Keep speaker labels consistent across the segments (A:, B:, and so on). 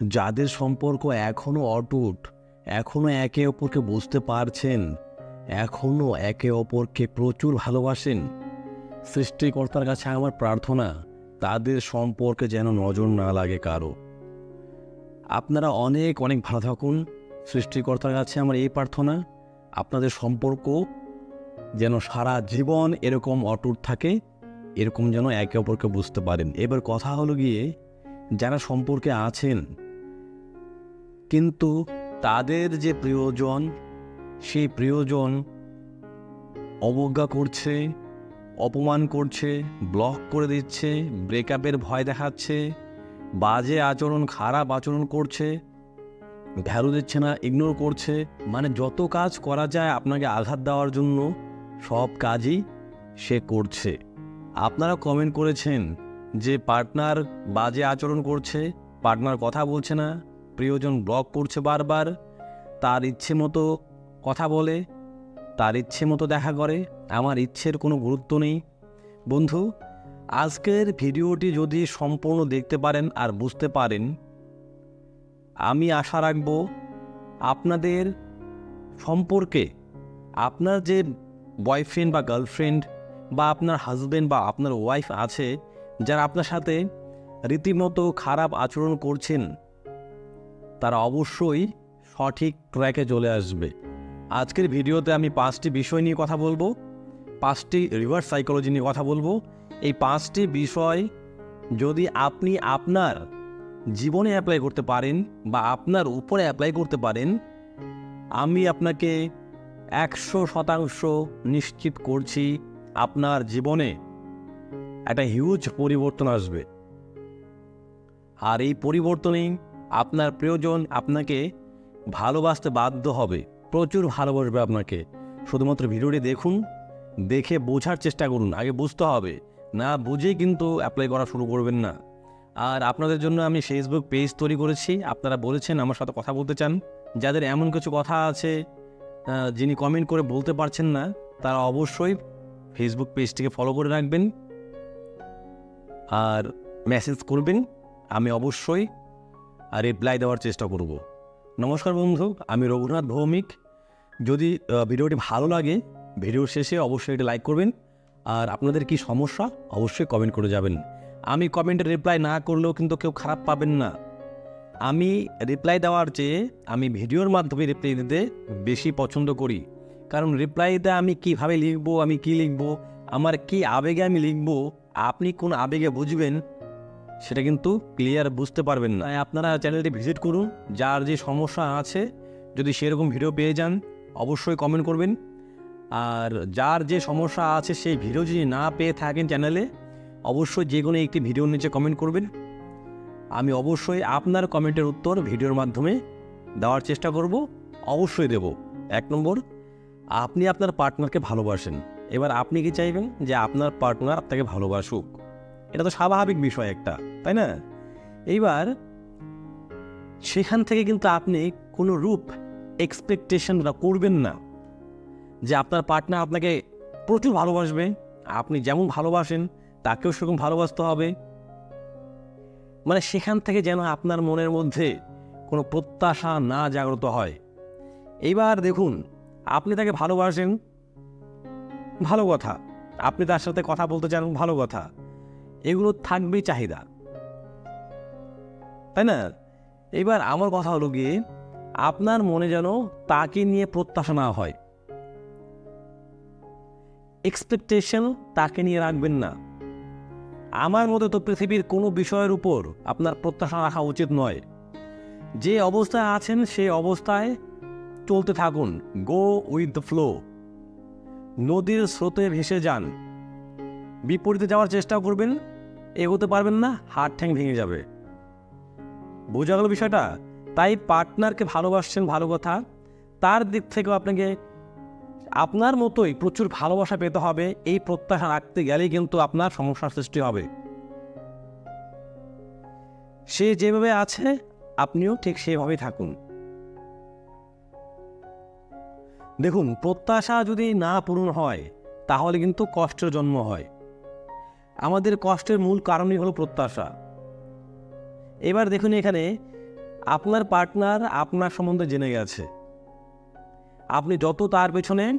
A: যাদের সম্পর্ক এখনও অটুট এখনও একে অপরকে বুঝতে পারছেন এখনও একে অপরকে প্রচুর ভালোবাসেন। সৃষ্টিকর্তার কাছে আমার প্রার্থনা, তাদের সম্পর্কে যেন নজর না লাগে কারও। আপনারা অনেক অনেক ভালো থাকুন। সৃষ্টিকর্তার কাছে আমার এই প্রার্থনা, আপনাদের সম্পর্ক যেন সারা জীবন এরকম অটুট থাকে, এরকম যেন একে অপরকে বুঝতে পারেন। এবার কথা হলো গিয়ে, যারা সম্পর্কে আছেন কিন্তু তাদের যে প্রিয়জন, সেই প্রিয়জন অবজ্ঞা করছে, অপমান করছে ব্লক করে দিচ্ছে ব্রেকআপের ভয় দেখাচ্ছে, বাজে আচরণ, খারাপ আচরণ করছে, ভ্যালু দিচ্ছে না ইগনোর করছে। মানে যত কাজ করা যায় আপনাকে আঘাত দেওয়ার জন্য, সব কাজই সে করছে। আপনারা কমেন্ট করেছেন যে পার্টনার বাজে আচরণ করছে পার্টনার কথা বলছে না। প্রিয়জন ব্লগ করছে বারবার, তার ইচ্ছে মতো কথা বলে, তার ইচ্ছে মতো দেখা করে, আমার ইচ্ছের কোনো গুরুত্ব নেই। বন্ধু, আজকের ভিডিওটি যদি সম্পূর্ণ দেখতে পারেন আর বুঝতে পারেন, আমি আশা রাখব আপনাদের সম্পর্কে আপনার যে বয়ফ্রেন্ড বা গার্লফ্রেন্ড বা আপনার হাজব্যান্ড বা আপনার ওয়াইফ আছে, যারা আপনার সাথে রীতিমতো খারাপ আচরণ করছেন তারা অবশ্যই সঠিক ট্র্যাকে চলে আসবে। আজকের ভিডিওতে আমি পাঁচটি বিষয় নিয়ে কথা বলব, পাঁচটি রিভার্স সাইকোলজি নিয়ে কথা বলব। এই পাঁচটি বিষয় যদি আপনি আপনার জীবনে অ্যাপ্লাই করতে পারেন বা আপনার উপরে অ্যাপ্লাই করতে পারেন, আমি আপনাকে একশো শতাংশ নিশ্চিত করছি আপনার জীবনে একটা হিউজ পরিবর্তন আসবে। আর এই পরিবর্তনেই আপনার প্রিয়জন আপনাকে ভালোবাসতে বাধ্য হবে। প্রচুর ভালোবাসবে আপনাকে। শুধুমাত্র ভিডিওটি দেখুন, দেখে বোঝার চেষ্টা করুন। আগে বুঝতে হবে। না বুঝেই কিন্তু অ্যাপ্লাই করা শুরু করবেন না। আর আপনাদের জন্য আমি ফেসবুক পেজ তৈরি করেছি। আপনারা বলেছেন আমার সাথে কথা বলতে চান। যাদের এমন কিছু কথা আছে যিনি কমেন্ট করে বলতে পারছেন না, তারা অবশ্যই ফেসবুক পেজটিকে ফলো করে রাখবেন। আর মেসেজ করবেন। আমি অবশ্যই আর রিপ্লাই দেওয়ার চেষ্টা করব। নমস্কার বন্ধু, আমি রঘুনাথ ভৌমিক। যদি ভিডিওটি ভালো লাগে, ভিডিওর শেষে অবশ্যই এটা লাইক করবেন। আর আপনাদের কি সমস্যা, অবশ্যই কমেন্ট করে যাবেন। আমি কমেন্টে রিপ্লাই না করলেও কিন্তু কেউ খারাপ পাবেন না। আমি রিপ্লাই দেওয়ার চেয়ে আমি ভিডিওর মাধ্যমে রিপ্লাই দিতে বেশি পছন্দ করি। কারণ রিপ্লাইতে আমি কীভাবে লিখব, আমি কি লিখব, আমার কি আবেগে আমি লিখব, আপনি কোন আবেগে বুঝবেন সেটা কিন্তু ক্লিয়ার বুঝতে পারবেন না। আপনারা চ্যানেলটি ভিজিট করুন, যার যে সমস্যা আছে, যদি সেরকম ভিডিও পেয়ে যান, অবশ্যই কমেন্ট করবেন। আর যার যে সমস্যা আছে, সেই ভিডিও যদি না পেয়ে থাকেন চ্যানেলে অবশ্যই যে কোনো একটি ভিডিওর নিচে কমেন্ট করবেন। আমি অবশ্যই আপনার কমেন্টের উত্তর ভিডিওর মাধ্যমে দেওয়ার চেষ্টা করব, অবশ্যই দেব। এক নম্বর, আপনি আপনার পার্টনারকে ভালোবাসেন। এবার আপনি কি চাইবেন? যে আপনার পার্টনার আপনাকে ভালোবাসুক। এটা তো স্বাভাবিক বিষয় একটা, তাই না? এইবার সেখান থেকে কিন্তু আপনি কোনো রূপ এক্সপেকটেশন করবেন না, যে আপনার পার্টনার আপনাকে প্রচুর ভালোবাসবে, আপনি যেমন ভালোবাসেন তাকেও সেরকম ভালোবাসতে হবে। মানে সেখান থেকে যেন আপনার মনের মধ্যে কোনো প্রত্যাশা না জাগ্রত হয়। এইবার দেখুন, আপনি তাকে ভালোবাসেন, ভালো কথা। আপনি তার সাথে কথা বলতে চান, ভালো কথা। এগুলো থাকবেই চাহিদা। তাই না? এবার আমার কথা হলো গিয়ে, আপনার মনে যেন তাকে নিয়ে প্রত্যাশা না হয়। এক্সপেকটেশন তাকে নিয়ে রাখবেন না। আমার মতে তো পৃথিবীর কোনো বিষয়ের উপর আপনার প্রত্যাশা রাখা উচিত নয়। যে অবস্থায় আছেন সেই অবস্থায় চলতে থাকুন। গো উইথ দ্য ফ্লো নদীর স্রোতে ভেসে যান। বিপরীতে যাওয়ার চেষ্টা করবেন। এগোতে পারবেন না, হাত ঠ্যাং ভেঙে যাবে। বোঝা গেল বিষয়টা? তাই পার্টনারকে ভালোবাসছেন ভালো কথা। তার দিক থেকেও আপনাকে, আপনার মতোই প্রচুর ভালোবাসা পেতে হবে। এই প্রত্যাশা রাখতে গেলেই কিন্তু আপনার সমস্যার সৃষ্টি হবে। সে যেভাবে আছে, আপনিও ঠিক সেভাবেই থাকুন। দেখুন, প্রত্যাশা যদি না পূরণ হয়, তাহলে কিন্তু কষ্টের জন্ম হয়। আমাদের কষ্টের মূল কারণই হলো প্রত্যাশা। এবার দেখুন এখানে, আপনার পার্টনার আপনার সম্বন্ধে জেনে গেছে। আপনি যত তার পেছনে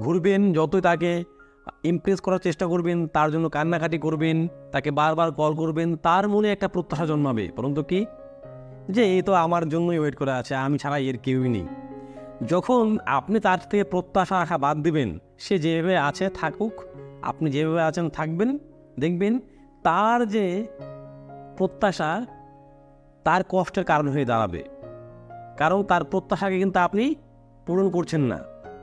A: ঘুরবেন, যতই তাকে ইমপ্রেস করার চেষ্টা করবেন, তার জন্য কান্নাকাটি করবেন, তাকে বারবার কল করবেন, তার মনে একটা প্রত্যাশা জন্মাবে। পরন্তু কি? যে এই তো আমার জন্যই ওয়েট করে আছে, আমি ছাড়া এর কেউই নেই। যখন আপনি তার থেকে প্রত্যাশা রাখা বাদ দিবেন, সে যেভাবে আছে থাকুক আপনি যেভাবে আছেন থাকবেন, দেখবেন তার যে প্রত্যাশা, তার কষ্টের কারণ হয়ে দাঁড়াবে। কারণ তার প্রত্যাশাকে কিন্তু আপনি পূরণ করছেন না।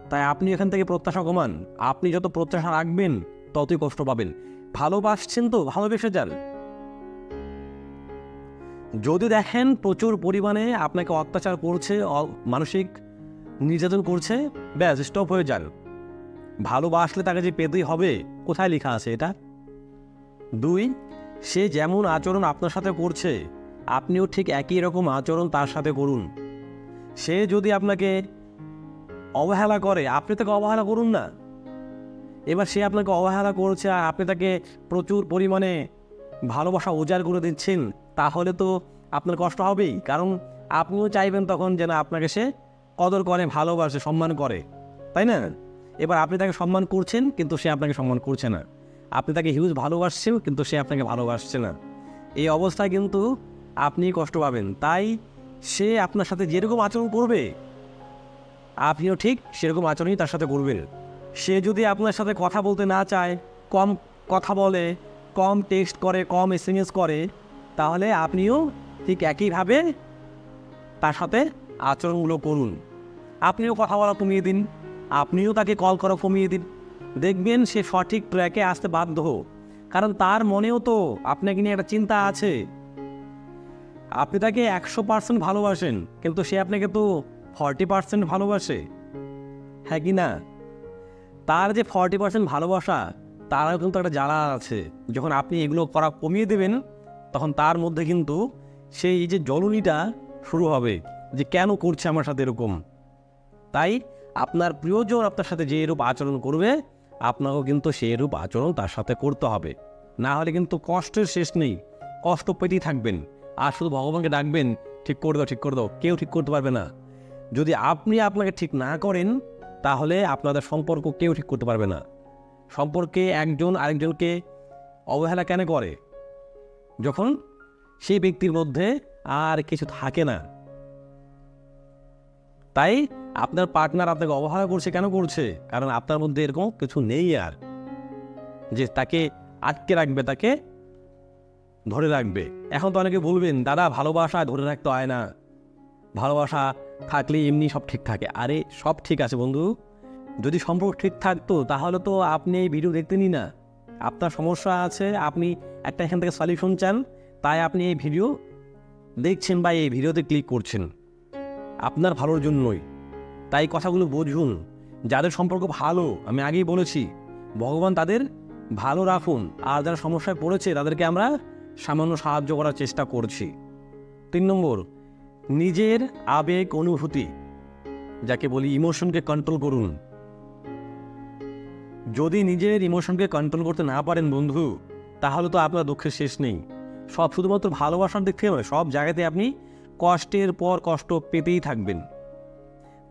A: তাই আপনি এখান থেকে প্রত্যাশা কমান। আপনি যত প্রত্যাশা রাখবেন, ততই কষ্ট পাবেন। ভালোবাসছেন তো, ভালোবেসে যান। যদি দেখেন প্রচুর পরিমাণে আপনাকে অত্যাচার করছে মানসিক নির্যাতন করছে, ব্যাস স্টপ হয়ে যান। ভালোবাসলে তাকে যে পেতেই হবে? কোথায় লেখা আছে এটা? দুই, সে যেমন আচরণ আপনার সাথে করছে, আপনিও ঠিক একই রকম আচরণ তার সাথে করুন। সে যদি আপনাকে অবহেলা করে, আপনি তাকে অবহেলা করুন না। এবার সে আপনাকে অবহেলা করছে আর আপনি তাকে প্রচুর পরিমাণে ভালোবাসা উজাড় করে দিচ্ছেন, তাহলে তো আপনার কষ্ট হবেই। কারণ আপনিও চাইবেন তখন যেন আপনাকে সে কদর করে, ভালোবাসে, সম্মান করে। তাই না? এবার আপনি তাকে সম্মান করছেন, কিন্তু সে আপনাকে সম্মান করছে না। আপনি তাকে হিউজ ভালোবাসছেন, কিন্তু সে আপনাকে ভালোবাসছে না। এই অবস্থায় কিন্তু আপনি কষ্ট পাবেন। তাই সে আপনার সাথে যেরকম আচরণ করবে, আপনিও ঠিক সেরকম আচরণই তার সাথে করবেন। সে যদি আপনার সাথে কথা বলতে না চায়, কম কথা বলে, কম টেক্সট করে, কম এস এম এস করে, তাহলে আপনিও ঠিক একইভাবে তার সাথে আচরণগুলো করুন। আপনিও কথা বলা কমিয়ে দিন। আপনিও তাকে কল করা কমিয়ে দিন। দেখবেন সে সঠিক ট্র্যাকে আসতে বাধ্য। কারণ তার মনেও তো আপনাকে নিয়ে একটা চিন্তা আছে। আপনি তাকে একশো পার্সেন্ট ভালোবাসেন, কিন্তু সে আপনাকে তো ফর্টি পার্সেন্ট ভালোবাসে। হ্যাঁ কি না? তার যে ফর্টি পার্সেন্ট ভালোবাসা, তারও কিন্তু একটা জ্বালা আছে। যখন আপনি এগুলো করা কমিয়ে দেবেন, তখন তার মধ্যে কিন্তু সেই যে জ্বলনিটা শুরু হবে যে কেন করছে আমার সাথে এরকম। তাই আপনার প্রিয়জন আপনার সাথে যে এরূপ আচরণ করবে, আপনাকেও কিন্তু সেই রূপ আচরণ তার সাথে করতে হবে। না হলে কিন্তু কষ্টের শেষ নেই। কষ্ট পেতেই থাকবেন। আর শুধু ভগবানকে ডাকবেন, ঠিক করে দাও, ঠিক করে দাও। কেউ ঠিক করতে পারবে না। যদি আপনি আপনাকে ঠিক না করেন, তাহলে আপনাদের সম্পর্ক কেউ ঠিক করতে পারবে না। সম্পর্কে একজন আরেকজনকে অবহেলা কেন করে? যখন সেই ব্যক্তির মধ্যে আর কিছু থাকে না। তাই আপনার পার্টনার আপনাকে অবহেলা করছে কেন করছে? কারণ আপনার মধ্যে এরকম কিছু নেই আর। যে তাকে আটকে রাখবে, তাকে ধরে রাখবে। এখন তো অনেকে বলবেন, দাদা, ভালোবাসা ধরে রাখতে হয় না। ভালোবাসা থাকলে এমনি সব ঠিক থাকে। আরে, সব ঠিক আছে বন্ধু। যদি সম্পর্ক ঠিক থাকতো, তাহলে তো আপনি এই ভিডিও দেখতেনই না। আপনার সমস্যা আছে, আপনি একটা এখান থেকে সলিউশন চান, তাই আপনি এই ভিডিও দেখছেন বা এই ভিডিওতে ক্লিক করছেন। আপনার ভালোর জন্যই। তাই কথাগুলো বুঝুন। যাদের সম্পর্ক ভালো, আমি আগেই বলেছি, ভগবান তাদের ভালো রাখুন। আর যারা সমস্যায় পড়েছে, তাদেরকে আমরা সামান্য সাহায্য করার চেষ্টা করছি। তিন নম্বর, নিজের আবেগ অনুভূতি, যাকে বলি ইমোশনকে কন্ট্রোল করুন। যদি নিজের ইমোশনকে কন্ট্রোল করতে না পারেন বন্ধু, তাহলে তো আপনার দুঃখের শেষ নেই। সব শুধুমাত্র ভালোবাসার দিক থেকে নয়, সব জায়গাতে আপনি কষ্টের পর কষ্ট পেতেই থাকবেন।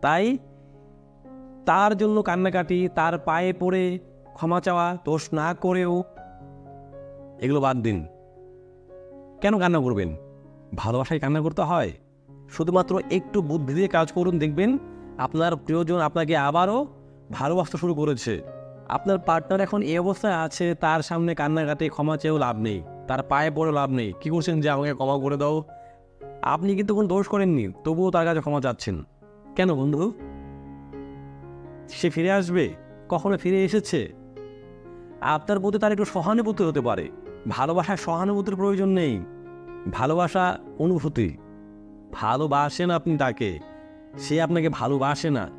A: তাই তার জন্য কান্নাকাটি, তার পায়ে পড়ে ক্ষমা চাওয়া, দোষ না করেও এগুলো বাদ দিন। কেন কান্না করবেন? ভালোবাসায় কান্না করতে হয়। শুধুমাত্র একটু বুদ্ধি দিয়ে কাজ করুন, দেখবেন আপনার প্রিয়জন আপনাকে আবারও ভালোবাসতে শুরু করেছে। আপনার পার্টনার এখন এই অবস্থায় আছে, তার সামনে কান্নাকাটি, ক্ষমা চেয়েও লাভ নেই। তার পায়ে পড়ে লাভ নেই। কী করছেন? যে আমাকে ক্ষমা করে দাও। আপনি কিন্তু কোনো দোষ করেননি, তবুও তার কাছে ক্ষমা চাচ্ছেন। কেন বন্ধু? সে ফিরে আসবে? কখনো ফিরে এসেছে? আপনার প্রতি তার একটু সহানুভূতি হতে পারে। ভালোবাসায় সহানুভূতির প্রয়োজন নেই। ভালোবাসা অনুভূতি। ভালোবাসেন আপনি তাকে। সে আপনাকে ভালোবাসে না।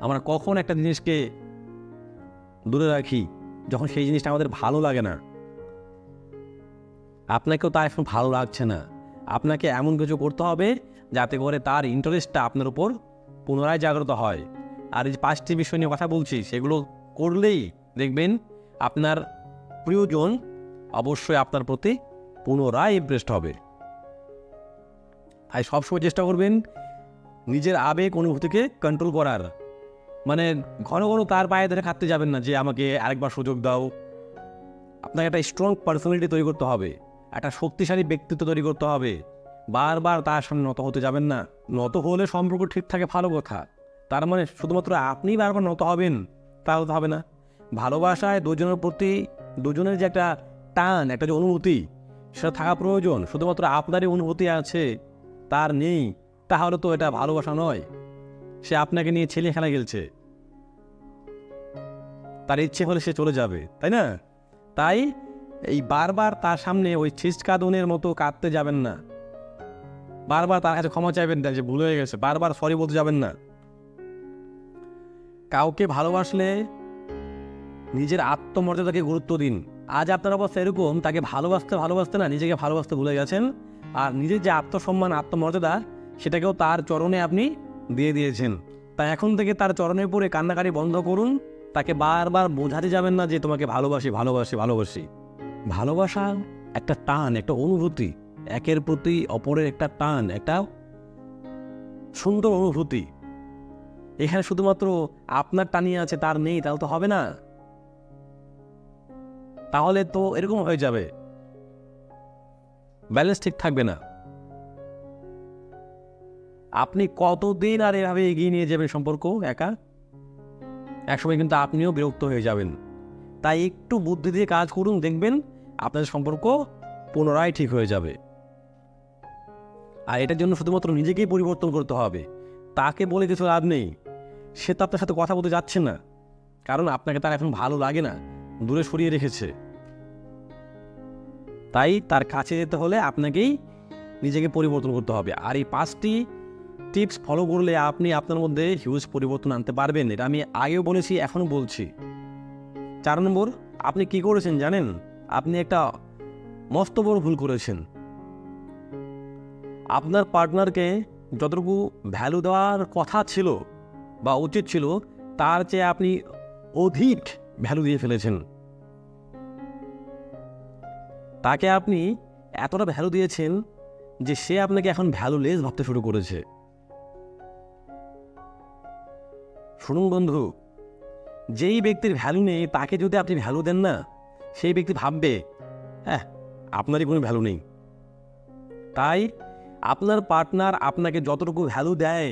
A: আমরা কখন একটা জিনিসকে দূরে রাখি যখন সেই জিনিসটা আমাদের ভালো লাগে না? আপনাকেও তা এখন ভালো লাগছে না। আপনাকে এমন কিছু করতে হবে যাতে করে তার ইন্টারেস্টটা আপনার উপর পুনরায় জাগ্রত হয়। আর এই পাঁচটি বিষয় নিয়ে কথা বলছি, সেগুলো করলেই দেখবেন আপনার প্রিয়জন অবশ্যই আপনার প্রতি পুনরায় ইমপ্রেসড হবে। তাই সবসময় চেষ্টা করবেন নিজের আবেগ, অনুভূতিকে কন্ট্রোল করার। মানে ঘন ঘন তার পায়ে ধরে খাটতে যাবেন না যে আমাকে আরেকবার সুযোগ দাও। আপনাকে একটা স্ট্রং পার্সোনালিটি তৈরি করতে হবে। একটা শক্তিশালী ব্যক্তিত্ব তৈরি করতে হবে। বারবার তার সামনে নত হতে যাবেন না। নত হলে সম্পর্ক ঠিক থাকে, ভালো কথা। তার মানে শুধুমাত্র আপনি বারবার নত হবেন তাহলে তো হবে না। ভালোবাসায় দুজনের প্রতি, দুজনের যে একটা টান, একটা যে অনুভূতি, সেটা থাকা প্রয়োজন। শুধুমাত্র আপনারই অনুভূতি আছে, তার নেই, তাহলে তো এটা ভালোবাসা নয়। সে আপনাকে নিয়ে ছেলে খেলা খেলছে। তার ইচ্ছে হলে সে চলে যাবে, তাই না? তাই এই বারবার তার সামনে ওই ছিচকাদনের মতো কাঁদতে যাবেন না। বারবার তার কাছে ক্ষমা চাইবেন না, যে ভুল হয়ে গেছে। বারবার সরি বলতে যাবেন না। কাউকে ভালোবাসলে নিজের আত্মমর্যাদাকে গুরুত্ব দিন। আজ আপনার অবস্থা এরকম, তাকে ভালোবাসতে ভালোবাসতে না, নিজেকে ভালোবাসতে ভুলে গেছেন। আর নিজের যে আত্মসম্মান, আত্মমর্যাদা, সেটাকেও তার চরণে আপনি দিয়ে দিয়েছেন। তাই এখন থেকে তার চরণে পড়ে কান্নাকারি বন্ধ করুন। তাকে বারবার বোঝাতে যাবেন না যে তোমাকে ভালোবাসি ভালোবাসি ভালোবাসি। ভালোবাসা, একটা টান, একটা অনুভূতি, একের প্রতি অপরের একটা টান, একটা সুন্দর অনুভূতি। এখানে শুধুমাত্র আপনার টানিয়ে আছে, তার নেই, তাহলে তো হবে না। তাহলে তো এরকম হয়ে যাবে। ব্যালেন্স ঠিক থাকবে না। আপনি কতদিন আর এভাবে এগিয়ে নিয়ে যাবেন সম্পর্ক, একা? একসময় কিন্তু আপনিও বিরক্ত হয়ে যাবেন। তাই একটু বুদ্ধি দিয়ে কাজ করুন, দেখবেন আপনাদের সম্পর্ক পুনরায় ঠিক হয়ে যাবে। আর এটার জন্য শুধুমাত্র নিজেকেই পরিবর্তন করতে হবে। তাকে বলে কিছু লাভ নেই। সে তো আপনার সাথে কথা বলতে যাচ্ছে না। কারণ আপনাকে তার এখন ভালো লাগে না। দূরে সরিয়ে রেখেছে। তাই তার কাছে যেতে হলে আপনাকেই নিজেকে পরিবর্তন করতে হবে। আর এই পাঁচটি টিপস ফলো করলে আপনি আপনার মধ্যে হিউজ পরিবর্তন আনতে পারবেন। এটা আমি আগেও বলেছি, এখনও বলছি। চার নম্বর, আপনি কি করেছেন জানেন? আপনি একটা মস্ত বড় ভুল করেছেন। আপনার পার্টনারকে যতটুকু ভ্যালু দেওয়ার কথা ছিল বা উচিত ছিল, তার চেয়ে আপনি অধিক ভ্যালু দিয়ে ফেলেছেন। তাকে আপনি এতটা ভ্যালু দিয়েছেন যে সে আপনাকে এখন ভ্যালু ভ্যালুলেস ভাবতে শুরু করেছে। শুনুন বন্ধু, যেই ব্যক্তির ভ্যালু নেই, তাকে যদি আপনি ভ্যালু দেন না সেই ব্যক্তি ভাববে হ্যাঁ আপনারই কোনো ভ্যালু নেই। তাই আপনার পার্টনার আপনাকে যতটুকু ভ্যালু দেয়,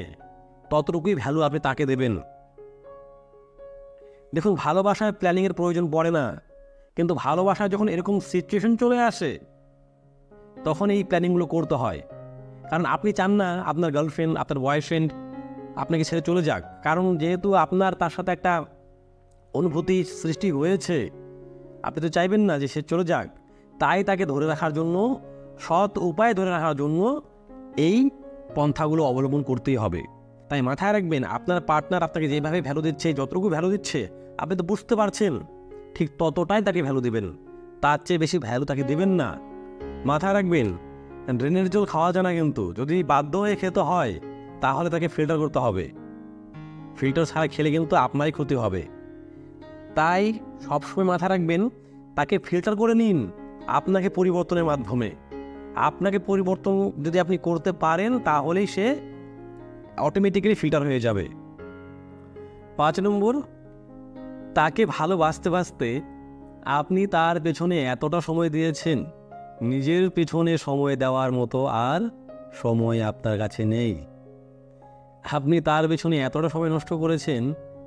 A: ততটুকুই ভ্যালু আপনি তাকে দেবেন। দেখুন, ভালোবাসায় প্ল্যানিংয়ের প্রয়োজন পড়ে না, কিন্তু ভালোবাসায় যখন এরকম সিচুয়েশন চলে আসে, তখন এই প্ল্যানিংগুলো করতে হয়। কারণ আপনি চান না আপনার গার্লফ্রেন্ড আপনার বয়ফ্রেন্ড আপনাকে ছেড়ে চলে যাক। কারণ যেহেতু আপনার তার সাথে একটা অনুভূতি সৃষ্টি হয়েছে আপনি তো চাইবেন না যে সে চলে যাক। তাই তাকে ধরে রাখার জন্য, সৎ উপায় ধরে রাখার জন্য এই পন্থাগুলো অবলম্বন করতেই হবে। তাই মাথায় রাখবেন, আপনার পার্টনার আপনাকে যেভাবে ভ্যালু দিচ্ছে, যতটুকু ভ্যালু দিচ্ছে, আপনি তো বুঝতে পারছেন, ঠিক ততটাই তাকে ভ্যালু দেবেন। তার চেয়ে বেশি ভ্যালু তাকে দেবেন না। মাথায় রাখবেন ড্রেনের জল খাওয়া যায় না কিন্তু, যদি বাধ্য হয়ে খেতে হয়, তাহলে তাকে ফিল্টার করতে হবে। ফিল্টার ছাড়া খেলে কিন্তু আপনারই ক্ষতি হবে। তাই সবসময় মাথায় রাখবেন, তাকে ফিল্টার করে নিন আপনাকে পরিবর্তনের মাধ্যমে। আপনাকে পরিবর্তন যদি আপনি করতে পারেন, তাহলেই সে অটোমেটিক্যালি ফিল্টার হয়ে যাবে। পাঁচ নম্বর, তাকে ভালোবাসতে বাসতে আপনি তার পেছনে এতটা সময় দিয়েছেন, নিজের পেছনে সময় দেওয়ার মতো আর সময় আপনার কাছে নেই। আপনি তার পেছনে এতটা সময় নষ্ট করেছেন,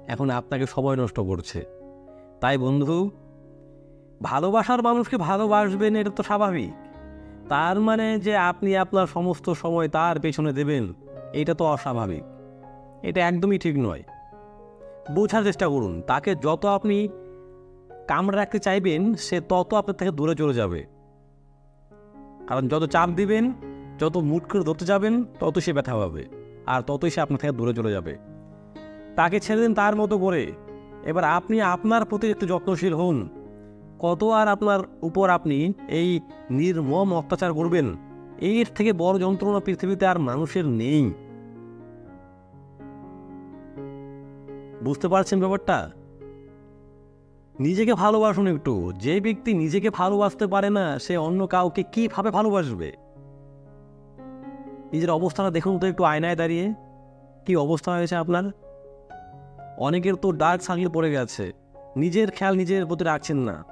A: এখন আপনাকে সময় নষ্ট করছে। তাই বন্ধু, ভালোবাসার মানুষকে ভালোবাসবেন এটা তো স্বাভাবিক। তার মানে যে আপনি আপনার সমস্ত সময় তার পেছনে দেবেন, এটা তো অস্বাভাবিক। এটা একদমই ঠিক নয়। বোঝার চেষ্টা করুন, তাকে যত আপনি কামড়ে রাখতে চাইবেন, সে তত আপনার থেকে দূরে চলে যাবে। কারণ যত চাপ দিবেন, যত মুট করে ধরতে যাবেন তত সে ব্যথা পাবে, আর ততই সে আপনার থেকে দূরে চলে যাবে। তাকে ছেড়ে দিন তার মতো করে। এবার আপনি আপনার প্রতি একটু যত্নশীল হন। কত আর আপনার উপর আপনি এই নির্মম অত্যাচার করবেন? এর থেকে বড় যন্ত্রণা পৃথিবীতে আর মানুষের নেই। বুঝতে পারছেন ব্যাপারটা? নিজেকে ভালোবাসুন একটু। যে ব্যক্তি নিজেকে ভালোবাসতে পারে না, সে অন্য কাউকে কীভাবে ভালোবাসবে? নিজের অবস্থাটা দেখুন তো একটু আয়নায় দাঁড়িয়ে। কি অবস্থা হয়েছে আপনার? অনেকের তো ডার্ক সার্কেল পড়ে গেছে। নিজের খেয়াল নিজের প্রতি রাখছেন না।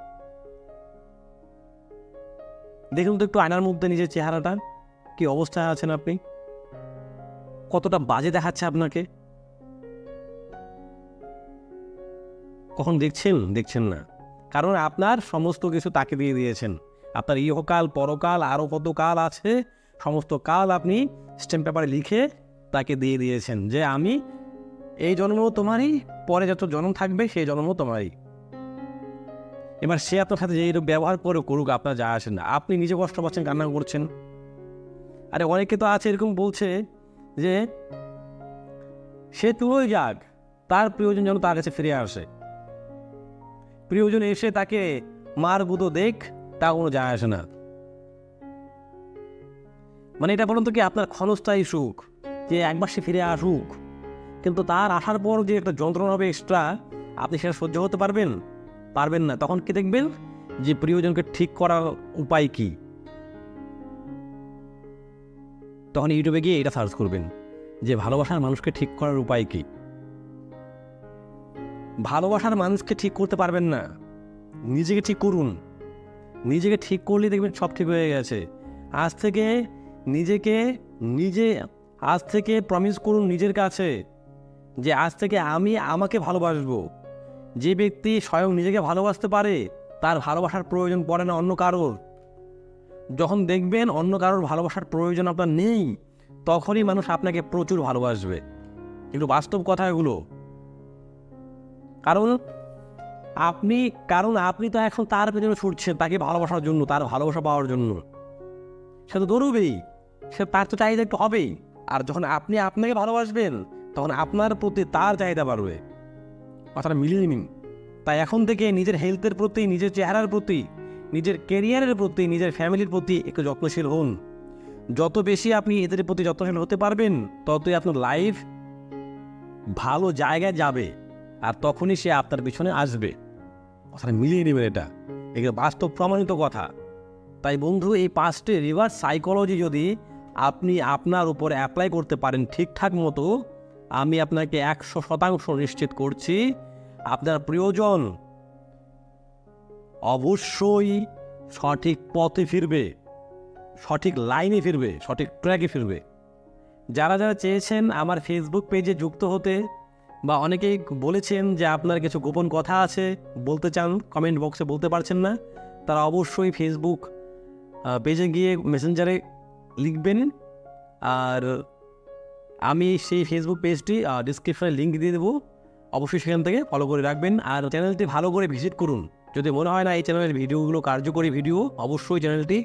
A: দেখুন তো একটু আয়নার মধ্যে নিজের চেহারাটা। কি অবস্থায় আছেন আপনি? কতটা বাজে দেখাচ্ছে আপনাকে? কখন দেখছেন? দেখছেন না। কারণ আপনার সমস্ত কিছু তাকে দিয়ে দিয়েছেন। আপনার ইহকাল, পরকাল আরও কত কাল আছে, সমস্ত কাল আপনি স্ট্যাম্প পেপারে লিখে তাকে দিয়ে দিয়েছেন যে, আমি এই জন্ম তোমারই, পরে যত জন্ম থাকবে সেই জন্ম তোমারই। এবার সে আপনার সাথে যে এরকম ব্যবহার করে করুক, আপনার যা আসে না। আপনি নিজে কষ্ট পাচ্ছেন, কান্না করছেন। আরে অনেকে তো আছে এরকম বলছে যে, সে তুলোই যাক, তার প্রিয়জন যেন তার কাছে ফিরে আসে। প্রিয়জন এসে তাকে মার গুঁতো দেখ, তা কোনো যায় আসে না। মানে এটা বলুন তো কি আপনার ক্ষণস্থায়ী সুখ, যে একবার সে ফিরে আসুক? কিন্তু তার আসার পর যে একটা যন্ত্রণা হবে এক্সট্রা আপনি সেটা সহ্য করতে পারবেন। পারবেন না। তখন কি দেখবেন? যে প্রিয়জনকে ঠিক করার উপায় কি? তখন ইউটিউবে গিয়ে এটা সার্চ করবেন। যে ভালোবাসার মানুষকে ঠিক করার উপায় কি? ভালোবাসার মানুষকে ঠিক করতে পারবেন না। নিজেকে ঠিক করুন। নিজেকে ঠিক করলে দেখবেন সব ঠিক হয়ে গেছে। আজ থেকে নিজেকে নিজে, আজ থেকে প্রমিস করুন নিজের কাছে। যে আজ থেকে আমি আমাকে ভালোবাসবো। যে ব্যক্তি স্বয়ং নিজেকে ভালোবাসতে পারে, তার ভালোবাসার প্রয়োজন পড়ে না অন্য কারোর। যখন দেখবেন অন্য কারোর ভালোবাসার প্রয়োজন আপনার নেই, তখনই মানুষ আপনাকে প্রচুর ভালোবাসবে। একটু বাস্তব কথা এগুলো। কারণ আপনি কারণ আপনি তো এখন তার পেছনে ছুটছেন, তাকে ভালোবাসার জন্য, তার ভালোবাসা পাওয়ার জন্য। সে তো দৌড়বেই, সে তার তো চাহিদা একটু হবেই। আর যখন আপনি আপনাকে ভালোবাসবেন তখন আপনার প্রতি তার চাহিদা বাড়বে। কথাটা মিলিয়ে নিন। তাই এখন থেকে নিজের হেলথের প্রতি, নিজের চেহারার প্রতি, নিজের কেরিয়ারের প্রতি, নিজের ফ্যামিলির প্রতি একটু যত্নশীল হন। যত বেশি আপনি এদের প্রতি যত্নশীল হতে পারবেন, ততই আপনার লাইফ ভালো জায়গায় যাবে আর তখনই সে আপনার পিছনে আসবে। কথাটা মিলিয়ে নেবেন এটা। এগুলো বাস্তব প্রমাণিত কথা। তাই বন্ধু, এই পাঁচটি রিভার্স সাইকোলজি যদি আপনি আপনার উপর অ্যাপ্লাই করতে পারেন ঠিকঠাক মতো আমি আপনাকে একশো শতাংশ নিশ্চিত করছি, আপনার প্রিয়জন অবশ্যই সঠিক পথে ফিরবে, সঠিক লাইনে ফিরবে, সঠিক ট্র্যাকে ফিরবে। যারা যারা চেয়েছেন আমার ফেসবুক পেজে যুক্ত হতে বা অনেকেই বলেছেন যে আপনার কিছু গোপন কথা আছে, বলতে চান কমেন্ট বক্সে বলতে পারছেন না, তারা অবশ্যই ফেসবুক পেজে গিয়ে মেসেঞ্জারে লিখবেন। আর আমি সেই ফেসবুক পেজটি ডিসক্রিপশনে লিঙ্ক দিয়ে দেবো। অবশ্যই সেখান থেকে ফলো করে রাখবেন। আর চ্যানেলটি ভালো করে ভিজিট করুন। যদি মনে হয় না এই চ্যানেলের ভিডিওগুলো কার্যকরী ভিডিও অবশ্যই চ্যানেলটি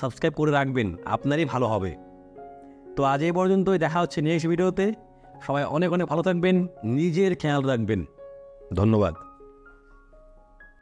A: সাবস্ক্রাইব করে রাখবেন। আপনারই ভালো হবে। তো আজ এই পর্যন্তই, দেখা হচ্ছে নেক্সট ভিডিওতে সবাই অনেক অনেক ভালো থাকবেন, নিজের খেয়াল রাখবেন। ধন্যবাদ।